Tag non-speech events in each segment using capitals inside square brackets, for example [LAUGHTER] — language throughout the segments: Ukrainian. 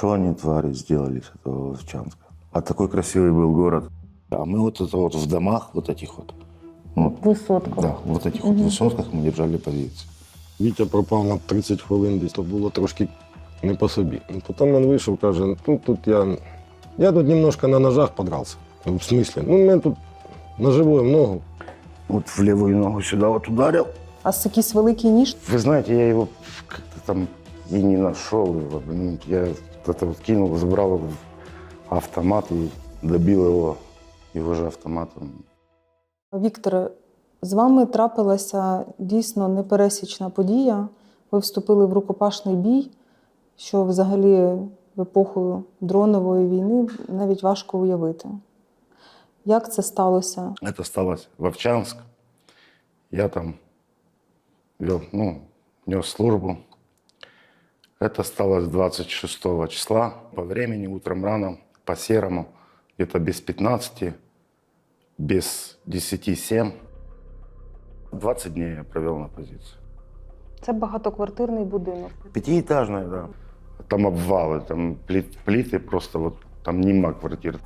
Что они, твари, сделали с этого Волчанска? А такой красивый был город. А мы вот это вот в домах вот этих вот, ну, Висотка. да, вот этих вот высотках мы держали позиции. Вітя пропав на 30 хвилин десь, то було трошки не по собі. Ну, Потім він вийшов, каже, ну тут я. Я тут немножко на ножах подрался. Ну, в смысле? Ну, мене тут ножевую ногу. Вот в левую ногу сюда вот ударил. А с якийсь великий ніж? Вы знаете, я его как-то там и не нашел его. Ну, Я это вот кинул, забрал его в автомат и добил его его же автоматом. Вікторе, з вами трапилася дійсно непересічна подія. Ви вступили в рукопашний бій, що взагалі в епоху дронової війни навіть важко уявити. Як це сталося? Это сталось Вовчанск. Я там вел, ну, нес службу. Это сталось 26 числа. По времени, утром рано, по серому, где-то без 15, без 10-7. 20 дней я провел на позиции. Це багатоквартирний будинок. Пятиэтажная, да. Там обвалы, там плит- плиты просто вот, там нема квартир.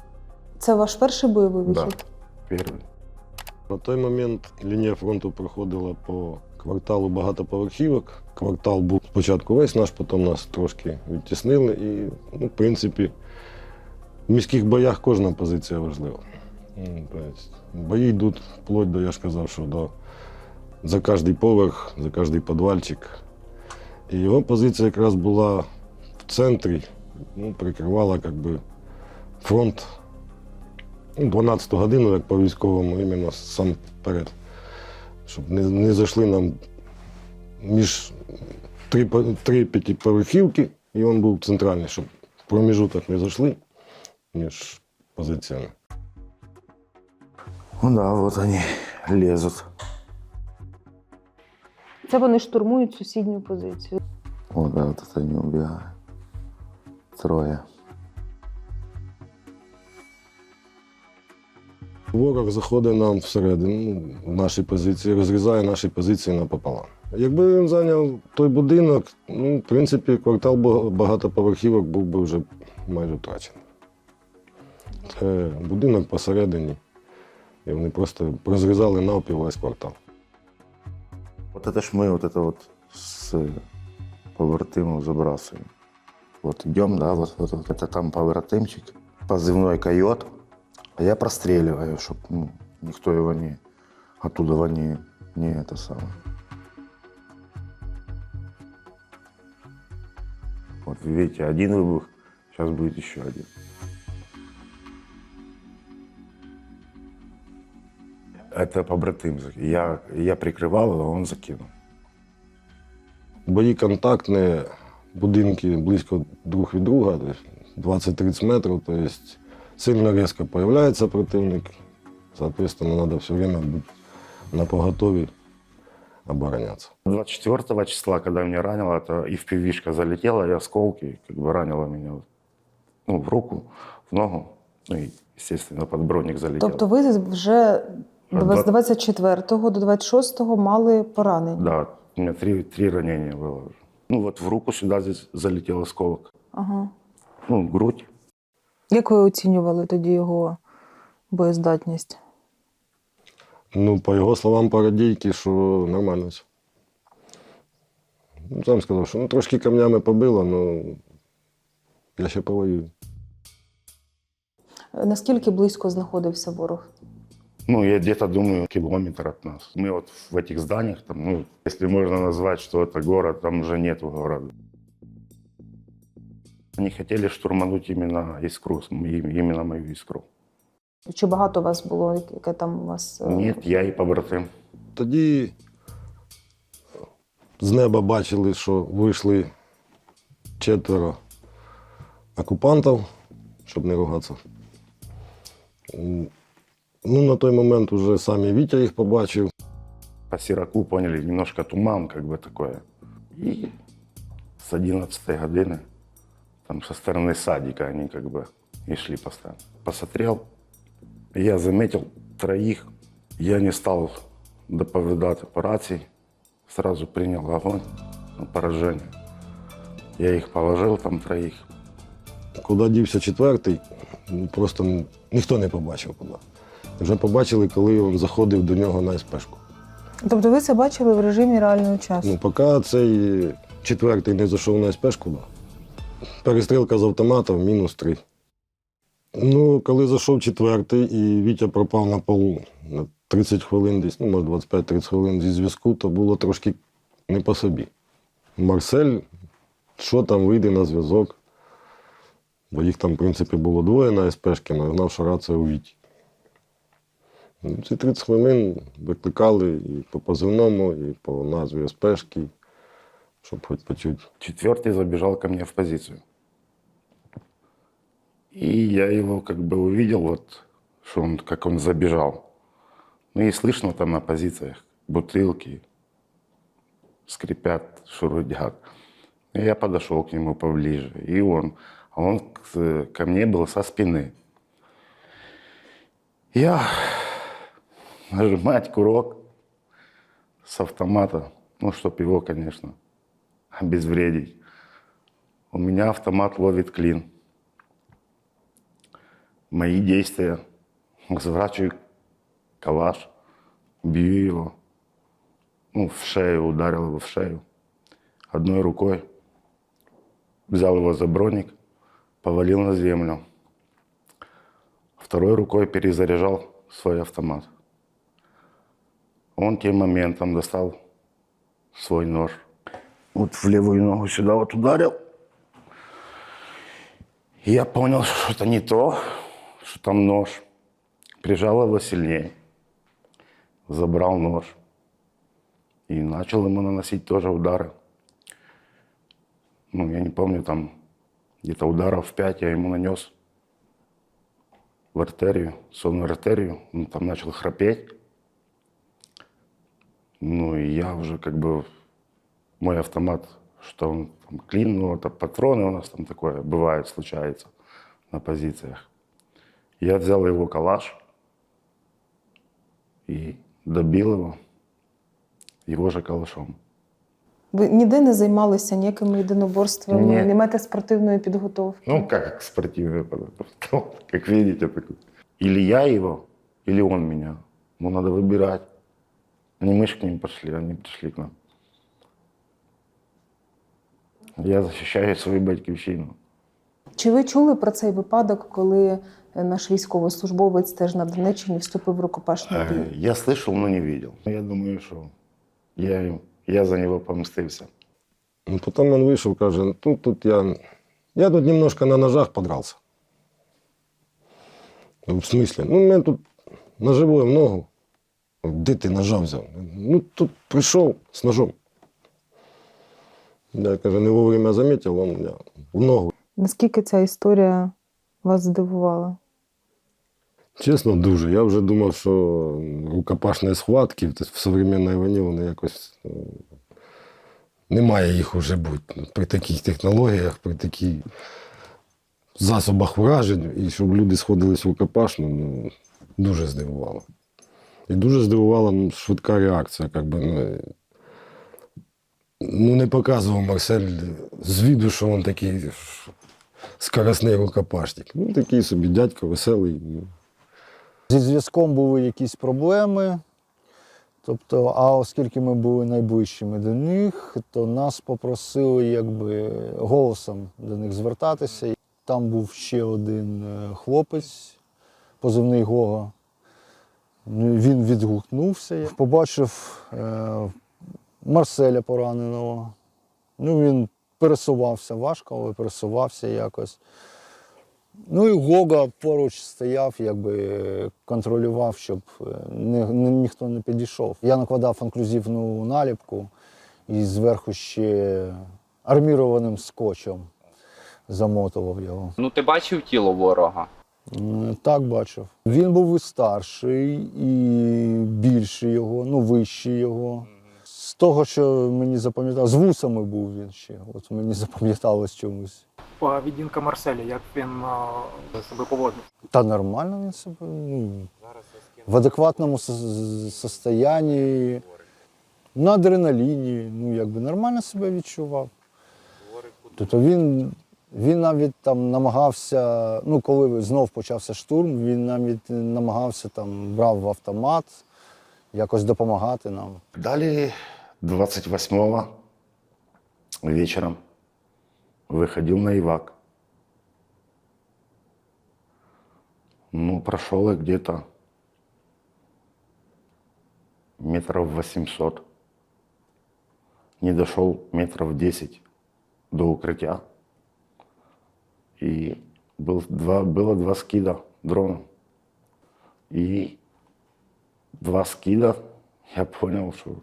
Це ваш перший бойовий Да, вихід? первый. На той момент лінія фронту проходила по кварталу багатоповерхівок. Квартал був спочатку весь наш, потім нас трошки відтіснили. І, ну, в принципі, в міських боях кожна позиція важлива. Ну, Бої йдуть вплоть до, я ж казав, що до, за кожний поверх, за кожний підвальчик. І його позиція якраз була в центрі, ну, прикривала як би, фронт Ну, 12 годину, як по військовому, іменно сам вперед. Щоб не, не зайшли нам між три, три п'ятиповерхівки, і він був центральний, щоб в проміжуток не зайшли між позиціями. Ну да, вот они лезут. Це вони штурмують сусідню позицію. Вот, да, вот это они убегают. Трое. Ворог заходить нам всередину, ну, в наші позиції, розрізає наші позиції напополам. Якби він зайняв той будинок, ну, в принципі, квартал бага- багатоповерхівок був би вже майже втрачений. Це будинок посередині, і вони просто розрізали навпіл весь квартал. Вот это ж мы вот это вот с побратимом забрасываем. Вот идем, да, вот, вот, вот это там побратимчик, позывной койот, а я простреливаю, чтобы ну, никто его не оттуда не, не это самое. Вот видите, один выбух, сейчас будет еще один. Это побратим. Я, я прикрывал его, он закинул. Бої контактні, будинки близько друг від друга, тобто 20-30 метрів, тобто сильно різко з'являється противник. Соответственно, треба все время бути на поготові оборонятися. 24 числа, когда меня ранило, это и в пивишка залетела, и осколки как бы ранило меня вот, ну, в руку, в ногу, ну и, естественно, под броник залетел. Тобто ви вже Два- з 24 до 26 мали поранення? Да, у меня три, три ранения было. уже. Ну вот в руку сюда здесь залетел осколок. Ага. Ну, грудь. Як ви оцінювали тоді його боєздатність? Ну, по його словам, парадійки, що нормально все. Ну, сам сказав, що ну, трошки камнями побило, але я ще повоюю. Наскільки близько знаходився ворог? Ну, я где-то думаю, километр от нас. Мы вот в этих зданиях, там, ну, если можно назвать, что это город, там уже нет города. Они хотели штурмануть именно искру, именно мою искру. Чи багато вас було, яке там у вас? е, Нет, я и побратим. Тоді з неба бачили, що вийшли четверо окупантів, щоб не ругатися. Ну, на той момент вже самі Вітя їх побачив. По Сираку поняли, немножко туман, как бы такое. И с 11 годины, там со стороны садика они как бы и шли постоянно. Посмотрел, я заметил троих, я не стал доповедать по рации, сразу принял огонь на поражение. Я их положил там троих, Куди дівся четвертий, ну, просто ніхто не побачив куди. Вже побачили, коли він заходив до нього на СПшку. Тобто ви це бачили в режимі реального часу? Ну, поки цей четвертий не зайшов на СПшку, да. Перестрілка з автоматом мінус три. Ну, коли зайшов четвертий і Вітя пропав на полу на 30 хвилин десь, ну, може 25-30 хвилин зі зв'язку, то було трошки не по собі. Марсель, що там вийде на зв'язок? Бо їх там, в принципі, було двоє на СПшки, знав, що рація у Віті. Ну, Ці 30 хвилин викликали і по позивному, і по назві СПшки, щоб хоч почути. Четвертый забежал ко мне в позицию. И я его как бы увидел, вот, что он, как он забежал. Ну и слышно там на позициях бутылки скрипят, шурудят. И я подошел к нему поближе, и он, а он ко мне был со спины. Я нажимать курок с автомата, ну, чтоб его, конечно, обезвредить. У меня автомат ловит клин. Мои действия. Разворачиваю калаш, бью его. Ну, в шею, ударил его в шею. Одной рукой. Взял его за броник, повалил на землю. Второй рукой перезаряжал свой автомат. Он тем моментом достал свой нож. Вот в левую ногу сюда вот ударил. И я понял, что это не то, что там нож. Прижал его сильнее. Забрал нож. И начал ему наносить тоже удары. Ну, я не помню, там где-то ударов в пять я ему нанес в артерию, сонную артерию. Он там начал храпеть. Ну, и я уже как бы мой автомат, что он там клин, ну, это патроны у нас там такое бывает, случается на позициях. Я взял его калаш и добил его его же калашом. Ви ніде не займалися ніякими єдиноборствами, Ні. не маєте спортивної підготовки? Ну, как спортивный подготовка. [LAUGHS] Как видите, такой. Или я его, или он меня. Ну, надо выбирать. Не мы ж к ним пошли, они пришли к нам. Я защищаю свою батьківщину. Чи ви чули про цей випадок, коли е, наш військовослужбовець теж на Донеччині вступив в рукопашний Э, бій? Я слышал, но не видел. Я думаю, что я, я за него помстился. Ну, потім він вийшов, каже, тут, тут я, я тут немножко на ножах подрался. Ну, в смислі? Ну, мене тут ножовою в ногу. Де ти ножа взяв? Ну, тут прийшов з ножом. Я каже, не вовремя замітив, он я в ногу. Наскільки ця історія вас здивувала? Чесно, дуже. Я вже думав, що рукопашні схватки в современній війні вони якось е, не має їх уже бути. При таких технологіях, при таких засобах вражень, і щоб люди сходились в рукопашну, ну, дуже здивувало. І дуже здивувала ну, швидка реакція. Как би, ну, ну, не показував Марсель з віду, що він такий скоростний рукопашник. Ну, такий собі дядько веселий. ну. Зі зв'язком були якісь проблеми. Тобто, а оскільки ми були найближчими до них, то нас попросили якби голосом до них звертатися. Там був ще один е, хлопець, позивний Гога. Ну, Він відгукнувся. Побачив е, Марселя пораненого. Ну, він пересувався важко, але пересувався якось. Ну і Гога поруч стояв, якби контролював, щоб е, не, не, ніхто не підійшов. Я накладав інклюзивну наліпку і зверху ще армірованим скотчем замотував його. Ну, ти бачив тіло ворога? Так бачив. Він був і старший, і більший його, ну вищий його. Того, що мені запам'яталось, з вусами був він ще. От мені запам'яталось чомусь. поведінка Марселя, як він а, себе поводив. Та нормально він себе. Ну, в адекватному состоянні, на адреналіні, ну якби нормально себе відчував. Тобто він Він навіть там намагався, ну коли знов почався штурм, він навіть намагався там брав автомат, якось допомагати нам. Далее 28 вечером выходил на Ивак. Ну, прошел я где-то метров 800. Не дошел метров 10 до укрытия. И был два, было два скида дрона. И два скида, я понял, что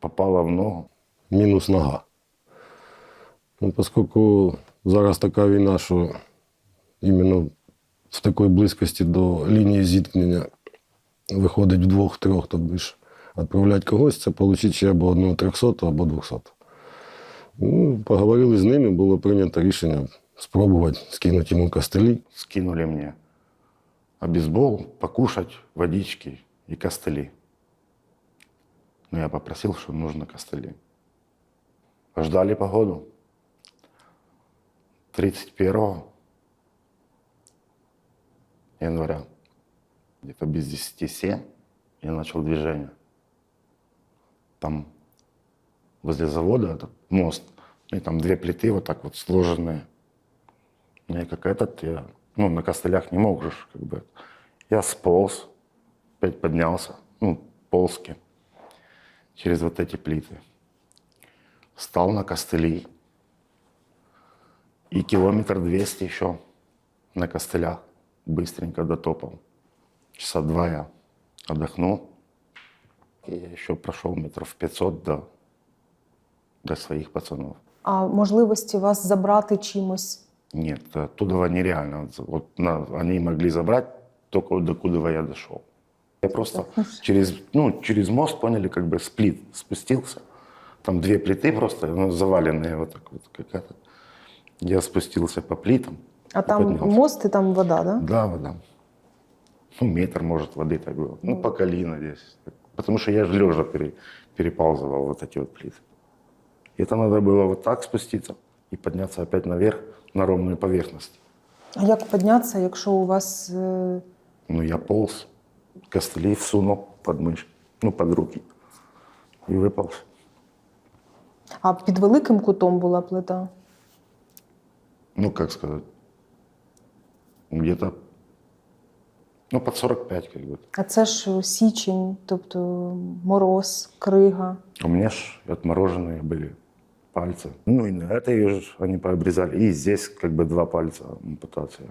попало в ногу. мінус нога. Ну, оскільки зараз така війна, що іменно в такій близькості до лінії зіткнення виходить вдвох-трьох, тобто ж відправляти когось, це отримати ще або одного 300, або 200. Ну, поговорили з ними, було прийнято рішення спробувати скинути йому костелі. Скинули мне обезбол, покушать, водички и костыли. Но я попросил, что нужно костыли. Ждали погоду. 31 января, где-то без 10 7, я начал движение. Там возле завода этот мост, и там две плиты вот так вот сложенные. Я как этот, я, ну, на костылях не мог же, как бы. Я сполз, опять поднялся, ну, ползки, через вот эти плиты. Встал на костыли. И километр двести еще на костылях быстренько дотопал. Часа два я отдохнул. И еще прошел метров 500 до, до своих пацанов. А можливості вас забрати чимось? Нет, оттуда нереально. Вот на- они могли забрать только до куда я дошел. Я просто через, ну, через мост, поняли, как бы сплит спустился. Там две плиты просто ну, заваленные вот так вот. Как это. Я спустился по плитам. А и там поднялся. мост і там вода, да? Да, вода. Ну, метр, может, воды так было. Ну, по колено здесь. Потому что я же лежа пере, переползывал вот эти вот плиты. И это надо было вот так спуститься и подняться опять наверх на ровную поверхность. А як піднятися, якщо у вас Ну, я полз, костыли всунул под мышь, ну, под руки. И выполз. а під великим кутом була плита? Ну, как сказать, где-то, ну, под 45 как бы. А це ж січень, тобто мороз, крига. У меня ж отмороженные были пальцы. Ну, и на этой же они пообрезали. И здесь как бы два пальца ампутация.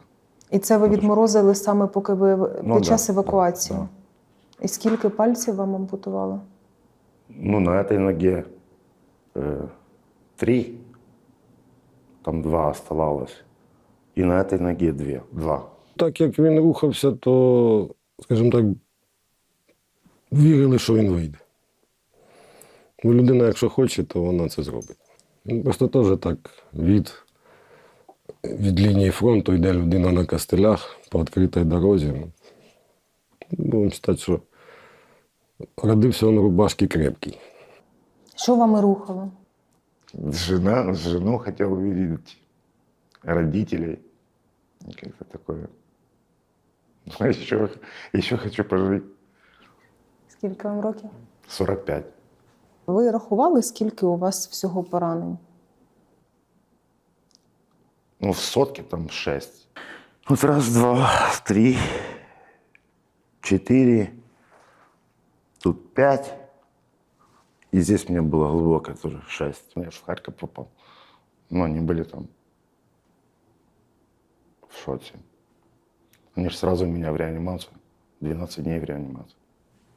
І це ви відморозили саме поки ви Ну, під да, час да, евакуації. да. І скільки пальців вам ампутували? Ну, на этой ноге э, три, там два оставалось. И на этой ноге две, два. Так як він рухався, то, скажімо так, вірили, що він вийде. Бо людина, якщо хоче, то вона це зробить. Ну, Просто теж так від, від лінії фронту йде людина на костелях по відкритій дорозі. Будемо вважати, що родився він рубашки крепкий. Що вами рухало? Жена, жену хотел увидеть, родителей. Как-то такое. А еще, еще хочу пожить. Скільки вам років? 45. Ви рахували, скільки у вас всього поранень? Ну, в сотке там шесть. Вот раз, два, три, четыре. Тут пять. И здесь у меня было глубокое тоже шесть. Ну, Я же в Харьков попал. Но они были там в шоке. Они же сразу меня в реанимацию. 12 дней в реанимацию.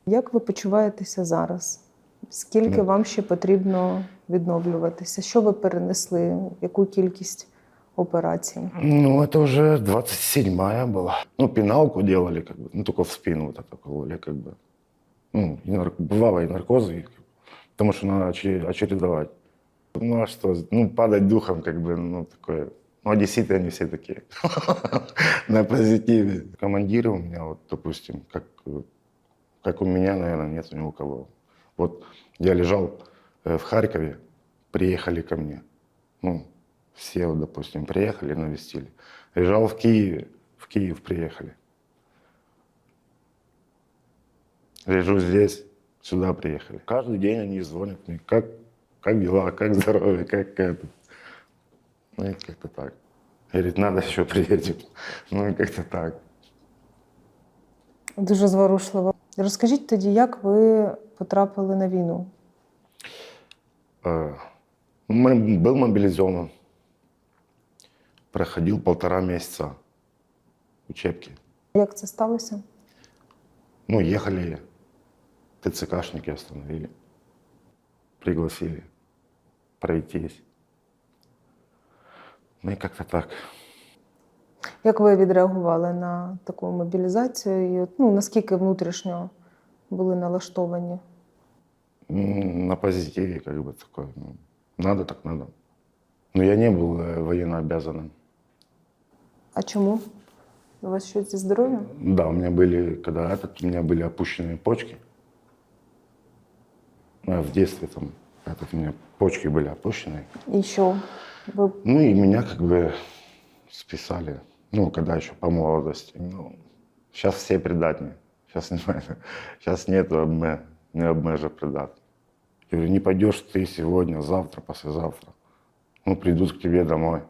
Як ви почуваєтеся зараз? Скільки Ну. вам ще потрібно відновлюватися? Що ви перенесли? Яку кількість Операцій? Ну, это уже 27-я была. Ну, пеналку делали, как бы, ну, только в спину вот это кололи, как бы. Ну, и нар- бывало и наркозы, потому что надо оче- очередовать. Ну, а что, ну, падать духом, как бы, ну, такое. Ну, одесситы, они все такие. [LAUGHS] На позитиве. Командиры у меня, вот, допустим, как, как у меня, наверное, нет ни у кого. Вот я лежал э, в Харькове, приехали ко мне. Ну, Все, вот, допустим, приехали, навестили. Лежал в Киеве, в Киев приехали. Лежу здесь, сюда приехали. Каждый день они звонят мне, как, как дела, как здоровье, как это. Ну, и как-то так. Говорит, надо еще приедем. Ну, и как-то так. Дуже зворушливо. Розкажіть тоді, як ви потрапили на війну? Э, м- Был мобилизован. Проходил полтора месяца учебки. Як це сталося? Ну, ехали, ТЦКшники остановили. Пригласили пройтись. Ну и как-то так. Як ви відреагували на таку мобілізацію? І от, ну, наскільки внутрішньо були налаштовані? М, На позитиве как бы такое. ну, надо так надо. Но я не был э, военно обязанным. А чому? У вас зі здоров'ям? Да, у меня были, когда этот, у меня были опущенные почки. Я в детстве там, этот, у меня почки были опущенные. І що? Ви Ну и меня как бы списали. Ну, когда еще по молодости. Ну, сейчас все придатные. Сейчас, не, [LAUGHS] сейчас нету обме, не обмежа придат. Я говорю, не пойдешь ты сегодня, завтра, послезавтра. Ну, придут к тебе домой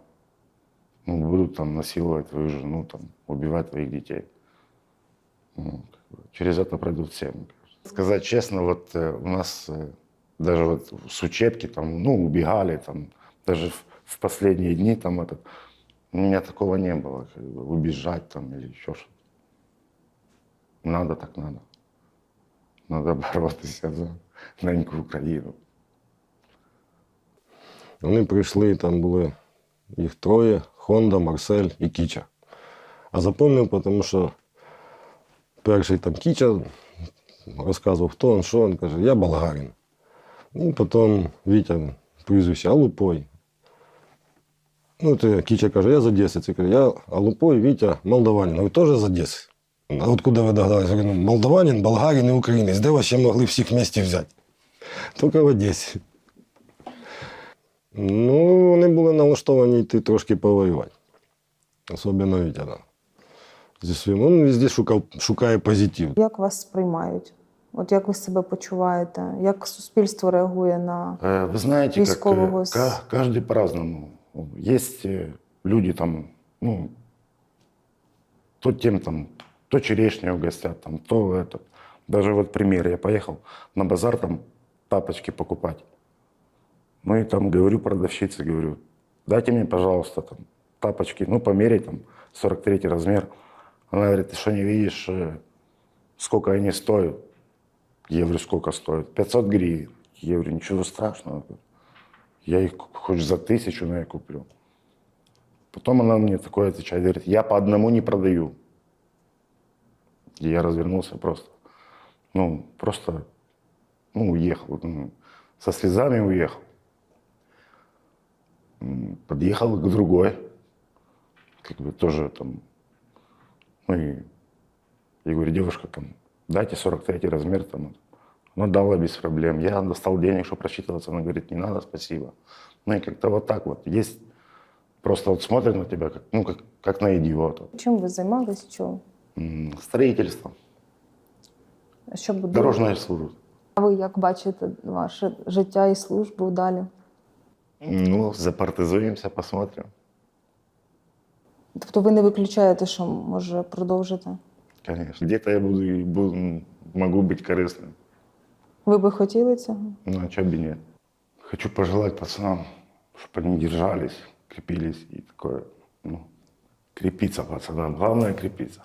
Ну, будут там насиловать твою жену, там, убивать твоих детей. Ну, как бы через это пройдут все. мне кажется. Сказать честно, вот э, у нас э, даже вот с учебки там, ну, убегали там, даже в, в последние дни там этот, у меня такого не было, как бы, убежать там или еще что-то. Надо так надо. Надо бороться за неньку Україну. Вони прийшли, там були їх троє: Хонда, Марсель і Кіча. А запомнив, тому що перший там Кіча розказував, хто він, що він каже, я болгарин. І потім Вітя прізвище Алупой. Ну, то Кіча каже, я з Одеси. Це каже, я Алупой, Вітя, молдаванин. Ви теж з Одеси? А откуда ви догадались? Я говорю, ну, молдаванин, болгарин і українець. Де вас ще могли всіх вместе взяти? Тільки в Одесі. Ну, вони були налаштовані йти трошки повоювати. Особливо Вітя. Да. Зі своїм. Він везде шукав, шукає позитив. як вас сприймають? От як ви себе почуваєте? Як суспільство реагує на Э, Вы знаете, как Військового э, с- ка- каждый по-разному. Есть э, люди там, ну, то тем там, то черешню угостят, там, то этот. Даже вот пример, я поехал на базар там тапочки покупать. Ну и там говорю продавщице, говорю, дайте мне, пожалуйста, там тапочки, ну, померить там 43 размер. Она говорит, ты что не видишь, э, сколько они стоят? Я говорю, сколько стоит? 500 гривен. Я говорю, ничего страшного. Я их хоть за тысячу, но я куплю. Потом она мне такое отвечает, говорит, я по одному не продаю. И я развернулся просто. Ну, просто, ну, уехал. ну, со слезами уехал. Подъехал к другой. Как бы тоже там. Ну и я говорю, девушка, там, дайте 43 размер там. Она дала без проблем. Я достал денег, чтобы рассчитываться. Она говорит, не надо, спасибо. Ну и как-то вот так вот. Есть, просто вот смотрят на тебя, как, ну, как, как на идиота. чим ви займались? Що, М, Строительство, що буде? дорожная служба. А ви як бачите ваше життя і службу далі? Ну, запартизуемся, посмотрим. Тобто ви не виключаєте, що може продовжити? Конечно. Где-то я буду, и буду, могу быть корыстным. Ви би хотіли цього? Ну, а чё бы нет. Хочу пожелать пацанам, чтобы они держались, крепились и такое, ну, крепиться пацанам. Главное крепиться.